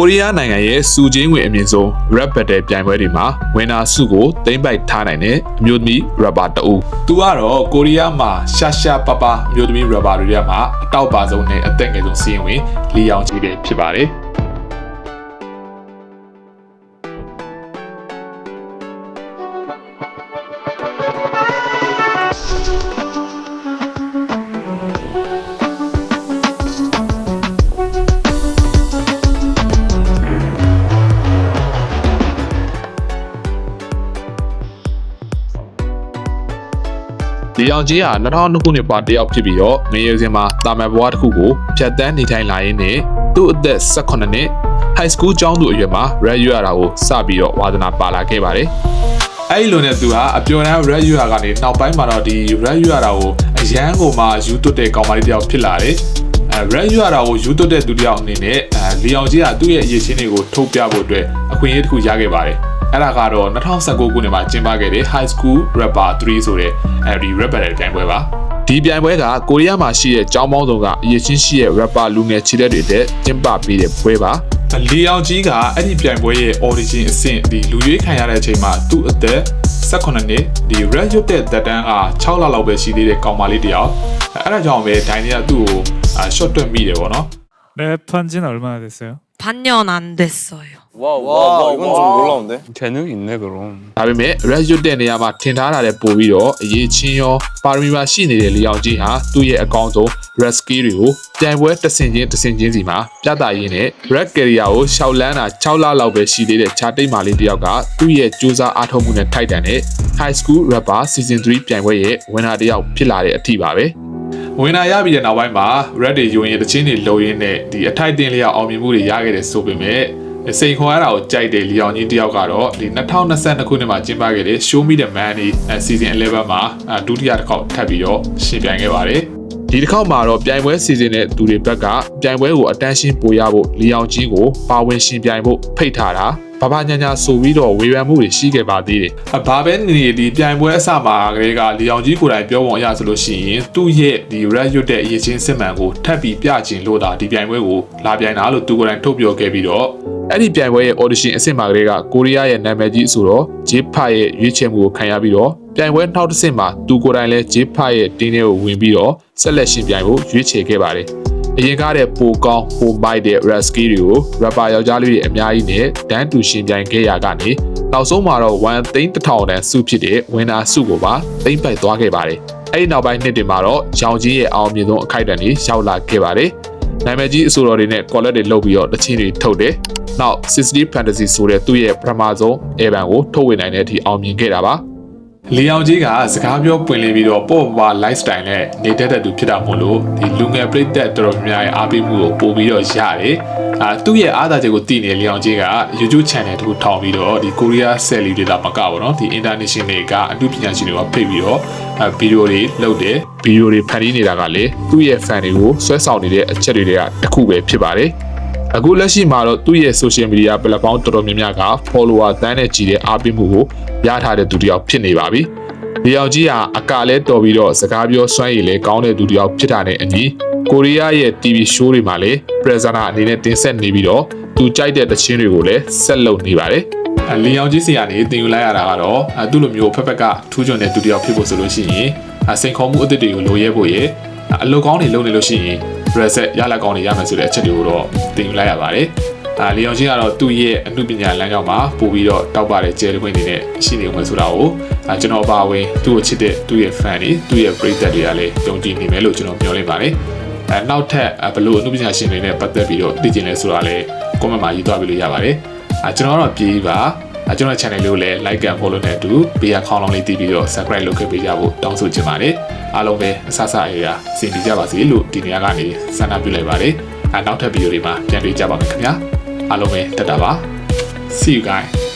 ကိုရီးယားနိုင်ငံရဲ့စူချင်းဝင်အမြင့်ဆုံး rap battle ပြိုင်ပွဲတွေမှာဝင်နာစုကိုသိမ့်ပိုက်ထားနိုင်တဲ့အမျိုးသမီး rapper တဦးသူကတော့ကိုရီးယားမှာရှာရှာပပအမျိုးသမီး rapper တွေထဲမှာအတောက်ပါဆုံးနဲ့အသက်ငယ်ဆုံးစီးရင်ဝင်လီအောင်ကြီးပဲဖြစ်ပါတယ် ဒီအောင်ကြီးဟာ2002ခုနှစ်ပါတယောက်ဖြစ်ပြီးတော့ငရေစင်မှာတာမန်ဘဝတစ်ခုကိုဖြတ်တန်းနေထိုင်လာရင်းနဲ့သူ့အသက်18နှစ် high school ကျောင်းသူအရွယ်မှာ rap ရွရတာကိုစပြီးတော့ဝါသနာပါလာခဲ့ပါတယ်။အဲ့ဒီလိုနဲ့သူဟာအပျော်တမ်း rap ရွရကနေနောက်ပိုင်းမှာတော့ဒီ rap ရွရတာကိုအရန်ကိုမှယူသွတ်တဲ့ကောင်မလေးတယောက်ဖြစ်လာတယ်။အဲ rap ရွရတာကိုယူသွတ်တဲ့သူတယောက်အနေနဲ့အဲလီအောင်ကြီးကသူ့ရဲ့အရေးချင်းတွေကိုထုတ်ပြဖို့အတွက်အခွင့်အရေးတစ်ခုရခဲ့ပါတယ်။ အဲ့ဒါကတော့2019ခုနှစ်မှာကျင်းပခဲ့တဲ့ High School Rapper 3ဆိုတဲ့အဲဒီ rap battle ပြိုင်ပွဲပါဒီပြိုင်ပွဲကကိုရီးယားမှာရှိတဲ့ကျောင်းပေါင်းစုံကအရေးချင်းရှိတဲ့ rapper လူငယ်ခြေတက်တွေတဲ့ကျင်းပပေးတဲ့ပွဲပါလီအောင်ကြီးကအဲ့ဒီပြိုင်ပွဲရဲ့ audition အဆင့်ဒီလူရွေးခံရတဲ့အချိန်မှာသူ့အသက်18နှစ်ဒီ red ရွတ်တဲ့တက်တန်းက6လလောက်ပဲရှိသေးတဲ့ကောင်မလေးတယောက်အဲ့ဒါကြောင့်ပဲဒိုင်တွေကသူ့ကိုအာ short တွက်မိတယ်ပေါ့နော် 랩한 지는 얼마나 됐어요? 반년 안 됐어요. 와, 와, 와, 이건 좀 놀라운데? 재능 있네 그럼. ဒါပေမဲ့ red ရွတ်တဲ့နေရာမှာထင်ထားတာတဲ့ပို့ပြီးတော့အရေးချင်းရောပါရမီမှာရှိနေတဲ့လီအောင်ကြီးဟာသူ့ရဲ့အကောင့်ဆုံး red skill တွေကိုပြိုင်ပွဲတစ်ဆင့်ချင်းတစ်ဆင့်ချင်းစီမှာပြသရင်းနဲ့ red career ကိုရှောက်လန်းတာ6လလောက်ပဲရှိသေးတဲ့ခြာတိတ်မာလေးတယောက်ကသူ့ရဲ့စူးစမ်းအားထုတ်မှုနဲ့ထိုက်တန်တဲ့ high school rapper season 3ပြိုင်ပွဲရဲ့ဝင်နာတယောက်ဖြစ်လာတဲ့အထိပါပဲ ဝင်နာရပြီးတဲ့နောက်ပိုင်းမှာ red တွေယုံရင်တချင်းတွေလုံရင်းနဲ့ဒီအထိုက်တင်လျောက်အောင်မြင်မှုတွေရခဲ့တယ်ဆိုပေမဲ့စိန်ခေါ်ရတာကိုကြိုက်တဲ့လီအောင်ကြီးတယောက်ကတော့ဒီ2022ခုနှစ်မှာကျင်းပခဲ့တဲ့ Show Me the Money Season 11မှာအဲဒုတိယတစ်ခေါက်ထပ်ပြီးတော့ရှင်ပြိုင်ခဲ့ပါတယ်ဒီတစ်ခေါက်မှာတော့ပြိုင်ပွဲစီစဉ်တဲ့သူတွေဘက်ကပြိုင်ပွဲကိုအတန်းရှင်းပို့ရဖို့လီအောင်ကြီးကိုပါဝင်ရှင်ပြိုင်ဖို့ဖိတ်ထားတာ ဘာဘာညာညာဆိုပြီးတော့ဝေဖန်မှုတွေရှိခဲ့ပါသေးတယ်။အဘာပဲနေဒီပြိုင်ပွဲအစမှာကလေးကလီအောင်ကြီးကိုယ်တိုင်ပြောပုံအရဆိုလို့ရှိရင်သူ့ရဲ့ဒီ red ရွတ်တဲ့အရေးချင်းစစ်မှန်ကိုထပ်ပြီးပြချင်လို့ဒါဒီပြိုင်ပွဲကိုလာပြိုင်တာလို့သူကိုယ်တိုင်ထုတ်ပြောခဲ့ပြီးတော့အဲ့ဒီပြိုင်ပွဲရဲ့ audition အဆင့်မှာကလေးကကိုရီးယားရဲ့နာမည်ကြီးဆိုတော့ဂျေဖာရဲ့ရွေးချယ်မှုကိုခံရပြီးတော့ပြိုင်ပွဲနောက်တစ်ဆင့်မှာသူကိုယ်တိုင်လည်းဂျေဖာရဲ့တင်းထဲကိုဝင်ပြီးတော့ဆက်လက်ရှင်ပြိုင်ဖို့ရွေးချယ်ခဲ့ပါတယ် အရင်ကားတဲ့ပိုကောင်းပိုမိုက်တဲ့ Rasky တွေကို rapper ယောက်ျားလေးတွေအများကြီးနဲ့ဒန်းတူရှင်ပြိုင်ခဲ့ရကနေနောက်ဆုံးမှာတော့1သိန်း1000တန်စုဖြစ်တဲ့ winner စုကိုပါသိမ့်ပိုက်သွားခဲ့ပါတယ်အဲ့ဒီနောက်ပိုင်းနှစ်တွေမှာတော့ရောင်ကြီးရဲ့အောင်မြင်ဆုံးအခိုက်အတန့်တွေရောက်လာခဲ့ပါတယ်နာမည်ကြီးအဆိုတော်တွေနဲ့ collab တွေလုပ်ပြီးတော့တချင်းတွေထုတ်တယ်နောက်60 Fantasy ဆိုတဲ့သူ့ရဲ့ပထမဆုံး album ကိုထုတ်ဝေနိုင်တဲ့အထိအောင်မြင်ခဲ့တာပါ လီအောင်ကြီးကစကားပြောပွင့်လင်းပြီးတော့ပေါ့ပါ lifestyle နဲ့နေတတ်တဲ့သူဖြစ်တာမို့လို့ဒီလူငယ်ပြည်သက်တော်တော်များများရဲ့အားပေးမှုကိုပို့ပြီးတော့ရတယ်။အာသူ့ရဲ့အားသာချက်ကိုသိနေတဲ့လီအောင်ကြီးက YouTube channel တစ်ခုထောင်ပြီးတော့ဒီ Korea Cell တွေတာမကပါတော့ဒီ international ကအမှုပညာရှင်တွေကဖိတ်ပြီးတော့အဲဗီဒီယိုတွေလုပ်တယ်ဗီဒီယိုတွေဖန်တီးနေတာကလေသူ့ရဲ့ fan တွေကိုဆွဲဆောင်နေတဲ့အချက်တွေကတစ်ခုပဲဖြစ်ပါတယ်။ အခုလက်ရှိမှာတော့သူ့ရဲ့ social media platform တော်တော်များများက follower တန်းနဲ့ကြီးတဲ့အားပေးမှုကိုရထားတဲ့သူတစ်ယောက်ဖြစ်နေပါပြီ။ဒီယောက်ကြီးဟာအကာလဲတော်ပြီးတော့စကားပြောစွမ်းရည်လဲကောင်းတဲ့သူတစ်ယောက်ဖြစ်တာနဲ့အညီကိုရီးယားရဲ့ TV show တွေမှာလည်း presenter အနေနဲ့တင်ဆက်နေပြီးတော့သူကြိုက်တဲ့တခြင်းတွေကိုလည်းဆက်လုပ်နေပါတယ်။အလီယောင်ကြီးစီကနေတင်ယူလိုက်ရတာကတော့အဲသူ့လိုမျိုးဖက်ဖက်ကထူးချွန်တဲ့သူတစ်ယောက်ဖြစ်ဖို့ဆိုလို့ရှိရင်အစိန်ခေါ်မှုအသစ်တွေကိုလိုရဲဖို့ရအလုပ်ကောင်းတွေလုပ်နေလို့ရှိရင် reset ရလက်ကောင်းတွေရမယ်ဆိုတဲ့အချက်တွေကိုတော့တင်ယူလိုက်ရပါတယ်။အာလီယောင်ချင်းကတော့သူ့ရဲ့အမှုပညာလမ်းကြောင်းမှာပို့ပြီးတော့တောက်ပတဲ့ကျဲခွင့်တွေနဲ့ရှိနေဦးမယ်ဆိုတာကိုအာကျွန်တော်အပါအဝင်သူ့ကိုချစ်တဲ့သူ့ရဲ့ fan တွေသူ့ရဲ့ပရိသတ်တွေကလည်းယုံကြည်နေမယ်လို့ကျွန်တော်ပြောလိုက်ပါတယ်။အဲနောက်ထပ်ဘယ်လိုအမှုပညာရှင်တွေနဲ့ပတ်သက်ပြီးတော့သိချင်လဲဆိုတာလည်း comment မှာရေးသွားပြီးလို့ရပါတယ်။အာကျွန်တော်ကတော့ပြေးပါအဲ ကျွန်တော် channel လေးကိုလည်း like and follow နဲ့အတူဘေးကခေါင်းလောင်းလေးတီးပြီးတော့ subscribe လုပ်ခဲ့ပေးကြဖို့တောင်းဆိုချင်ပါတယ်အားလုံးပဲအဆအဆအရာစင်ပြကြပါစေလို့ဒီနေရာကနေဆန္ဒပြုလိုက်ပါတယ်အဲနောက်ထပ်ဗီဒီယိုတွေမှာပြန်တွေ့ကြပါမယ်ခင်ဗျာအားလုံးပဲတက်တာပါ see you guys